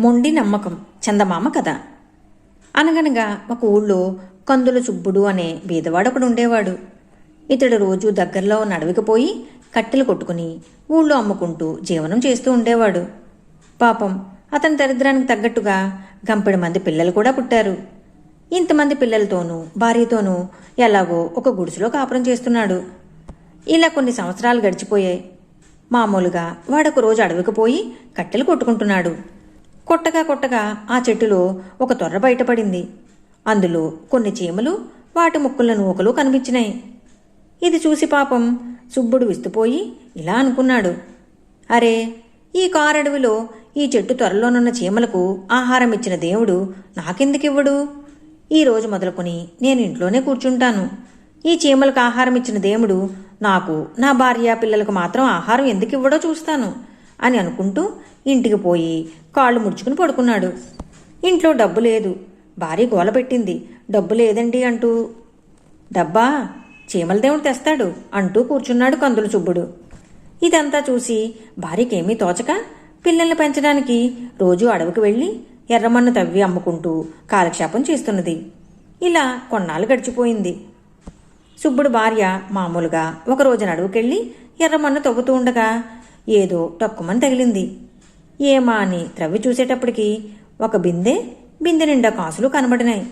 మొండి నమ్మకం చందమామ కథ. అనగనగా ఒక ఊళ్ళో కందుల సుబ్బుడు అనే బీదవాడొకడు ఉండేవాడు. ఇతడు రోజు దగ్గరలో ఉన్న కట్టెలు కొట్టుకుని ఊళ్ళో అమ్ముకుంటూ జీవనం చేస్తూ ఉండేవాడు. పాపం అతని దరిద్రానికి తగ్గట్టుగా గంపెడు మంది పిల్లలు కూడా పుట్టారు. ఇంతమంది పిల్లలతోనూ భార్యతోనూ ఎలాగో ఒక గుడిసెలో కాపురం చేస్తున్నాడు. ఇలా కొన్ని సంవత్సరాలు గడిచిపోయాయి. మామూలుగా వాడొక రోజు అడవికి పోయి కట్టెలు కొట్టుకుంటున్నాడు. కొట్టగా కొట్టగా ఆ చెట్టులో ఒక తొర్ర బయటపడింది. అందులో కొన్ని చీమలు వాటి ముక్కుల నూకలు కనిపించినాయి. ఇది చూసి పాపం సుబ్బుడు విస్తుపోయి ఇలా అనుకున్నాడు. అరే ఈ కారడవిలో ఈ చెట్టు త్వరలోనున్న చీమలకు ఆహారం ఇచ్చిన దేవుడు నాకెందుకివ్వడు? ఈరోజు మొదలుకొని నేను ఇంట్లోనే కూర్చుంటాను. ఈ చీమలకు ఆహారం ఇచ్చిన దేవుడు నాకు నా భార్య పిల్లలకు మాత్రం ఆహారం ఎందుకు ఇవ్వడో చూస్తాను. అని అనుకుంటూ ఇంటికి పోయి కాళ్ళు ముడుచుకుని పడుకున్నాడు. ఇంట్లో డబ్బు లేదు. భార్య గోల పెట్టింది. డబ్బు లేదండి అంటూ. డబ్బా చీమలదేవుడు తెస్తాడు అంటూ కూర్చున్నాడు కందుల చుబ్బుడు ఇదంతా చూసి భార్యకేమీ తోచక పిల్లల్ని పెంచడానికి రోజు అడవికి వెళ్ళి ఎర్రమన్ను తవ్వి అమ్ముకుంటూ కాలక్షేపం చేస్తున్నది. ఇలా కొన్నాళ్ళు గడిచిపోయింది. సుబ్బుడు భార్య మామూలుగా ఒక రోజున అడవుకెళ్ళి ఎర్రమన్ను తవ్వుతూ ఉండగా ఏదో టక్కుమని తగిలింది. ఏమా అని త్రవ్వి చూసేటప్పటికి ఒక బిందె బిందె నిండా కాసులు కనబడినాయి.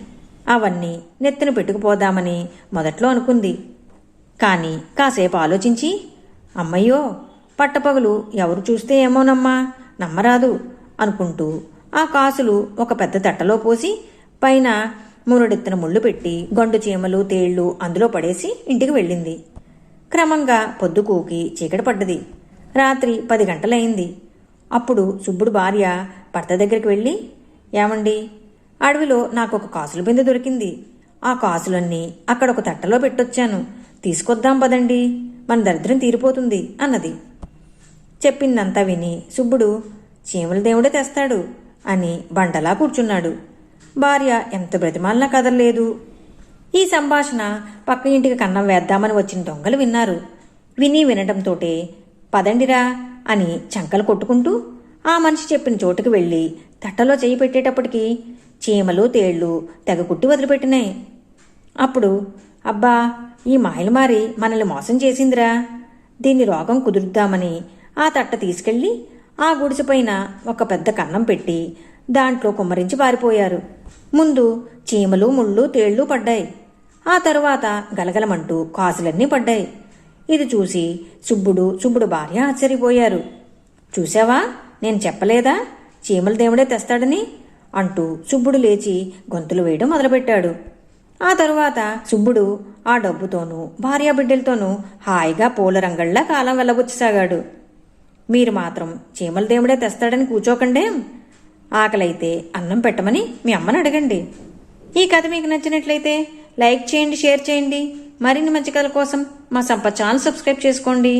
అవన్నీ నెత్తిన పెట్టుకుపోదామని మొదట్లో అనుకుంది. కానీ కాసేపు ఆలోచించి అమ్మయ్యో పట్టపగలు ఎవరు చూస్తే ఏమోనమ్మా నమ్మరాదు అనుకుంటూ ఆ కాసులు ఒక పెద్ద తట్టలో పోసి పైన మునుడెత్తిన ముళ్ళు పెట్టి గండు చీమలు తేళ్ళు అందులో పడేసి ఇంటికి వెళ్ళింది. క్రమంగా పొద్దుకూకి చీకటి పడ్డది. రాత్రి పది గంటలైంది. అప్పుడు సుబ్బుడు భార్య భర్త దగ్గరికి వెళ్ళి ఏమండి? అడవిలో నాకు ఒక కాసుల బిందె దొరికింది. ఆ కాసులన్నీ అక్కడ ఒక తట్టలో పెట్టొచ్చాను. తీసుకొద్దాం పదండి. మన దరిద్రం తీరిపోతుంది అన్నది. చెప్పిందంతా విని సుబ్బుడు చీమల దేవుడే తెస్తాడు అని బండలా కూర్చున్నాడు. భార్య ఎంత బ్రతిమాలినా కదలలేదు. ఈ సంభాషణ పక్క ఇంటికి కన్నం వేద్దామని వచ్చిన దొంగలు విన్నారు. విని వినటంతోటే పదండిరా అని చంకలు కొట్టుకుంటూ ఆ మనిషి చెప్పిన చోటుకు వెళ్ళి తట్టలో చేయి పెట్టేటప్పటికి చీమలు తేళ్ళు తెగ కుట్టి వదిలిపెట్టినాయి. అప్పుడు అబ్బా ఈ మాయలమారి మనల్ని మోసం చేసిందిరా. దీన్ని రోగం కుదురుద్దామని ఆ తట్ట తీసుకెళ్ళి ఆ గుడిసెపైన ఒక పెద్ద కన్నం పెట్టి దాంట్లో కుమ్మరించి పారిపోయారు. ముందు చీమలు ముళ్ళు తేళ్ళు పడ్డాయి. ఆ తరువాత గలగలమంటూ కాసులన్నీ పడ్డాయి. ఇది చూసి సుబ్బుడు సుబ్బుడు భార్య ఆశ్చర్యపోయారు. చూసావా నేను చెప్పలేదా? చీమల దేవుడే తెస్తాడని? అంటూ సుబ్బుడు లేచి గొంతులు వేయడం మొదలుపెట్టాడు. ఆ తరువాత సుబ్బుడు ఆ డబ్బుతోనూ భార్యా బిడ్డలతోనూ హాయిగా పూల రంగళ్ళ కాలం వెళ్ళబుచ్చసాగాడు. మీరు మాత్రం చీమల దేవుడే తెస్తాడని కూర్చోకండే ఆకలైతే అన్నం పెట్టమని మీ అమ్మని అడగండి. ఈ కథ మీకు నచ్చినట్లయితే లైక్ చేయండి షేర్ చేయండి. మరిన్ని మంచి కథల కోసం మా సంప ఛానల్ సబ్స్క్రైబ్ చేసుకోండి.